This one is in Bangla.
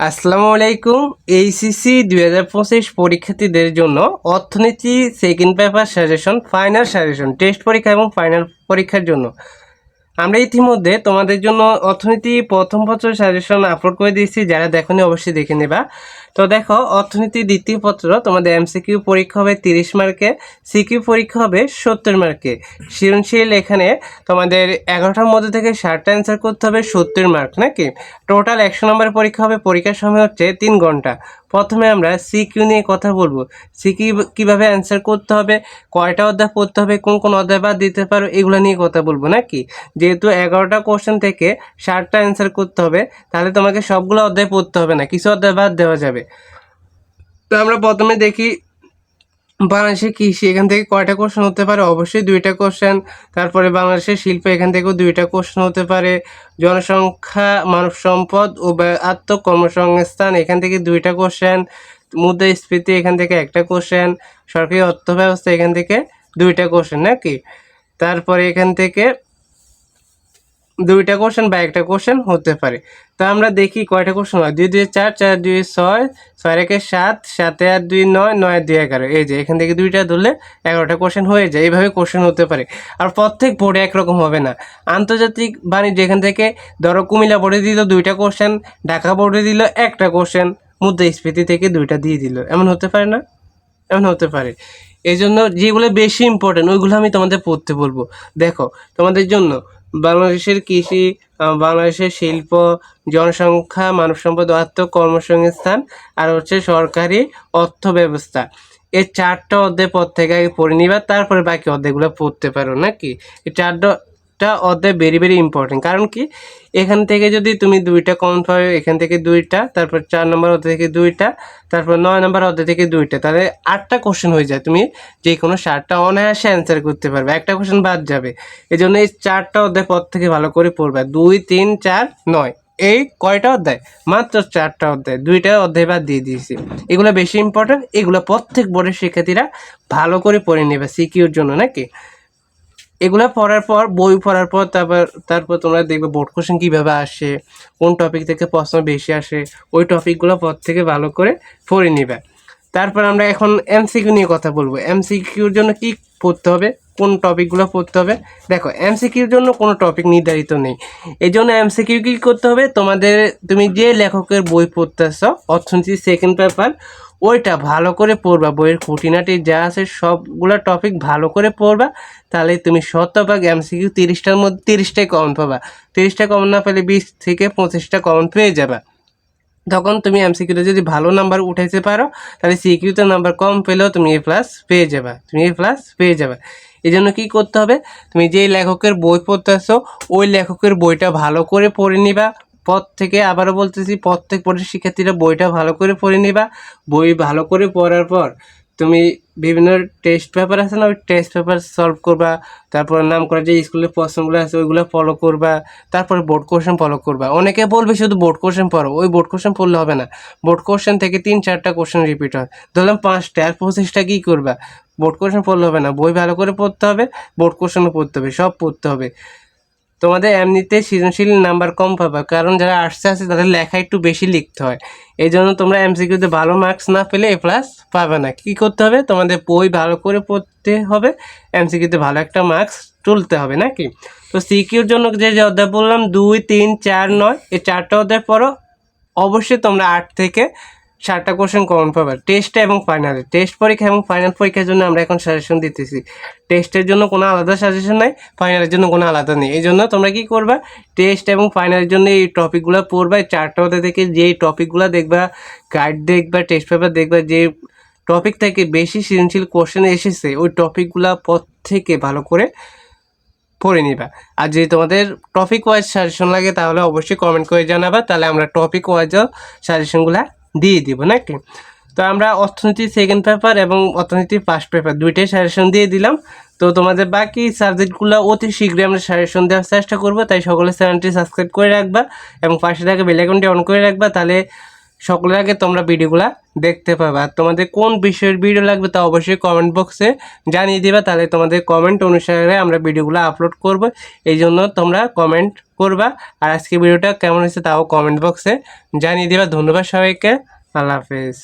আসসালামু আলাইকুম এইসিসি দুই হাজার পঁচিশ পরীক্ষার্থীদের জন্য অর্থনীতি second paper suggestion final suggestion test পরীক্ষা এবং ফাইনাল পরীক্ষার জন্য। আমরা ইতিমধ্যে তোমাদের জন্য অর্থনীতি প্রথম বছর সাজেশন আপলোড করে দিয়েছি, যারা দেখো অবশ্যই দেখে নেবা। তো দেখো, অর্থনীতি দ্বিতীয় পত্র, তোমাদের এমসিকিউ পরীক্ষা হবে তিরিশ মার্কে সিকিউ পরীক্ষা হবে সত্তর মার্কে। সৃজনশীল এখানে তোমাদের এগারোটার মধ্যে থেকে ষাটটা অ্যান্সার করতে হবে সত্তর মার্ক, নাকি? টোটাল একশো নম্বরের পরীক্ষা হবে, পরীক্ষার সময় হচ্ছে তিন ঘণ্টা। প্রথমে আমরা সিকিউ নিয়ে কথা বলব। সিকিউ কীভাবে অ্যান্সার করতে হবে? কয়টা অধ্যায় পড়তে হবে? কোন কোন অধ্যায় বাদ দিতে পারো? এগুলো নিয়ে কথা বলব নাকি যেহেতু এগারোটা কোশ্চেন থেকে ষাটটা অ্যান্সার করতে হবে, তাহলে তোমাকে সবগুলো অধ্যায় পড়তে হবে না। কিছু অধ্যায় বাদ দেওয়া যাবে। তো আমরা প্রথমে দেখি বাংলাদেশের কৃষি এখান থেকে কয়টা কোশ্চেন হতে পারে? অবশ্যই দুইটা কোশ্চেন তারপরে বাংলাদেশের শিল্প এখান থেকেও দুইটা কোশ্চেন হতে পারে। জনসংখ্যা, মানব সম্পদ ও আত্মকর্মসংস্থান, এখান থেকে দুইটা কোশ্চেন মুদ্রাস্ফীতি, এখান থেকে একটা কোশ্চেন সরকারি অর্থ ব্যবস্থা এখান থেকে দুইটা কোশ্চেন নাকি? তারপরে এখান থেকে দুইটা কোশ্চেন বা একটা কোশ্চেন হতে পারে। তো আমরা দেখি কয়টা কোশ্চেন হয়? দুই দুই, চার চার, দুই, ছয় ছয়, একে সাত, সাতে আর দুই, নয় নয়, দুই, এগারো। এই যে, এখান থেকে দুইটা ধরলে এগারোটা কোশ্চেন হয়ে যায়। এইভাবে কোশ্চেন হতে পারে। আর প্রত্যেক বোর্ডে একরকম হবে না। আন্তর্জাতিক বাণিজ্য, এখান থেকে ধরো কুমিল্লা বোর্ডে দিল দুইটা কোশ্চেন ঢাকা বোর্ডে দিল একটা কোশ্চেন মুদ্রাস্ফীতি থেকে দুইটা দিয়ে দিল। এমন হতে পারে না? এমন হতে পারে। এই জন্য যেগুলো বেশি ইম্পর্টেন্ট ওইগুলো আমি তোমাদের পড়তে বলব। দেখো, তোমাদের জন্য বাংলাদেশের কৃষি বাংলাদেশের শিল্প, জনসংখ্যা, মানব সম্পদ, অর্থ, কর্মসংস্থান আর হচ্ছে সরকারি অর্থ ব্যবস্থা। এই চারটা অধ্যায় পর থেকে আগে পড়ে নিবা, তারপরে বাকি অধ্যায়গুলো পড়তে পারো, নাকি? এই চারটা টা অধ্যায় ভেরি ভেরি ইম্পর্টেন্ট কারণ কি? এখান থেকে যদি তুমি দুইটা কমন পাবে এখান থেকে দুইটা, তারপর চার নম্বর অধ্যায় থেকে দুইটা, তারপর নয় নম্বর অধ্যায় থেকে দুইটা, তাহলে আটটা কোশ্চেন হয়ে যায়। তুমি যে কোনো সাতটা অনায়াসে অ্যান্সার করতে পারবে। একটা কোশ্চেন বাদ যাবে। এই জন্য এই চারটা অধ্যায় পর থেকে ভালো করে পড়বে। দুই, তিন, চার, নয়। এই কয়টা অধ্যায় মাত্র চারটা অধ্যায় দুইটা অধ্যায় বাদ দিয়ে দিয়েছি। এগুলো বেশি ইম্পর্টেন্ট এগুলো প্রত্যেক বোর্ডের শিক্ষার্থীরা ভালো করে পড়ে নেবে। সিকিউর জন্য, নাকি? এগুলা পড়ার পর, বই পড়ার পর, তারপর তারপর তোমরা দেখবে বোর্ড কোশ্চেন কীভাবে আসে, কোন টপিক থেকে প্রশ্ন বেশি আসে, ওই টপিকগুলো পর থেকে ভালো করে পড়ে নিবে। তারপর আমরা এখন এমসিকিউ নিয়ে কথা বলব। এমসিকিউর জন্য কি পড়তে হবে, কোন টপিকগুলো পড়তে হবে? দেখো এমসিকিউর জন্য কোনো টপিক নির্ধারিত নেই। এই জন্য এমসিকিউ কী করতে হবে? তোমাদের, তুমি যে লেখকের বই পড়তেছ অর্থনীতি সেকেন্ড পেপার ওইটা ভালো করে পড়বা। বইয়ের খুঁটিনাটি যা আছে সবগুলো টপিক ভালো করে পড়বা। তাহলে তুমি শতভাগ এমসিকিউ তিরিশটার মধ্যে তিরিশটাই কমন পাবা। তিরিশটা কমন না পেলে বিশ থেকে পঁচিশটা কমন পেয়ে যাবা। তখন তুমি এমসিকিউতে যদি ভালো নাম্বার উঠাইতে পারো, তাহলে সিকিউতে নাম্বার কম পেলেও তুমি এ প্লাস পেয়ে যাবা। তুমি এ প্লাস পেয়ে যাবে। এই জন্য কী করতে হবে? তুমি যেই লেখকের বই পড়তেছো, ওই লেখকের বইটা ভালো করে পড়ে নিবা। পর থেকে আবারও বলতেছি, প্রত্যেক পরের শিক্ষার্থীরা বইটা ভালো করে পড়ে নিবা। বই ভালো করে পড়ার পর তুমি বিভিন্ন টেস্ট পেপার আছে না, ওই টেস্ট পেপার সলভ করবা, তারপর নাম করা যে স্কুলের প্রশ্নগুলো আছে, ওইগুলো ফলো করবা, তারপরে বোর্ড কোশ্চেন ফলো করবা। অনেকে বলবে শুধু বোর্ড কোশ্চেন পড়ো, ওই বোর্ড কোশ্চেন পড়লে হবে না। বোর্ড কোশ্চেন থেকে তিন চারটা কোশ্চেন রিপিট হয়। ধরলাম পাঁচটা, আর পঁচিশটা কী করবা? বোর্ড কোশ্চেন পড়লে হবে না। বই ভালো করে পড়তে হবে বোর্ড কোশ্চেনও পড়তে হবে, সব পড়তে হবে। তোমাদের এমনিতে সৃজনশীল নাম্বার কম পাবে। কারণ যারা আর্টসে আছে তাদের লেখা একটু বেশি লিখতে হয়। এই জন্য তোমরা এমসিকিউতে ভালো মার্কস না পেলে এ প্লাস পাবে না। কী করতে হবে? তোমাদের বই ভালো করে পড়তে হবে। এমসিকিউতে ভালো একটা মার্কস তুলতে হবে, নাকি? তো সিকিউর জন্য যে যে অধ্যায় বললাম, দুই, তিন, চার, নয়, এই চারটা অধ্যায় পড়ো। অবশ্যই তোমরা আট থেকে সাতটা কোশ্চেন কমন পাবে টেস্টে এবং ফাইনালে টেস্ট পরীক্ষা এবং ফাইনাল পরীক্ষার জন্য আমরা এখন সাজেশন দিতেছি। টেস্টের জন্য কোনো আলাদা সাজেশন নাই ফাইনালের জন্য কোনো আলাদা নেই। এই জন্য তোমরা কি করবা? টেস্ট এবং ফাইনালের জন্য এই টপিকগুলো পড়বা চারটা মধ্যে থেকে যেই টপিকগুলো দেখবা গাইড দেখবা টেস্ট পেপার দেখবা, যে টপিক থেকে বেশি সৃজনশীল কোশ্চেন এসেছে, ওই টপিকগুলো পর থেকে ভালো করে পড়ে নিবা। আর যদি তোমাদের টপিক ওয়াইজ সাজেশন লাগে, তাহলে অবশ্যই কমেন্ট করে জানাবা। তাহলে আমরা টপিক ওয়াইজও সাজেশনগুলো দিয়ে দিব নাকি তো আমরা অর্থনীতি সেকেন্ড পেপার এবং অর্থনীতি ফার্স্ট পেপার দুইটাই সাজেশন দিয়ে দিলাম। তো তোমাদের বাকি সাবজেক্টগুলো অতি শীঘ্রই আমরা সাজেশন দেওয়ার চেষ্টা করব, তাই সকলে চ্যানেলটি সাবস্ক্রাইব করে রাখবা এবং পাশে থাকা বেলাইকনটি অন করে রাখবা, তাহলে সকলের আগে তোমরা ভিডিওগুলা দেখতে পাবে। আর তোমাদের কোন বিষয়ের ভিডিও লাগবে তা অবশ্যই কমেন্ট বক্সে জানিয়ে দিবা। তাহলে তোমাদের কমেন্ট অনুসারে আমরা ভিডিওগুলো আপলোড করব। এই জন্য তোমরা কমেন্ট করবা। আর আজকে ভিডিওটা কেমন হয়েছে তাও কমেন্ট বক্সে জানিয়ে দিবা। ধন্যবাদ সবাইকে। আল্লাহ হাফেজ।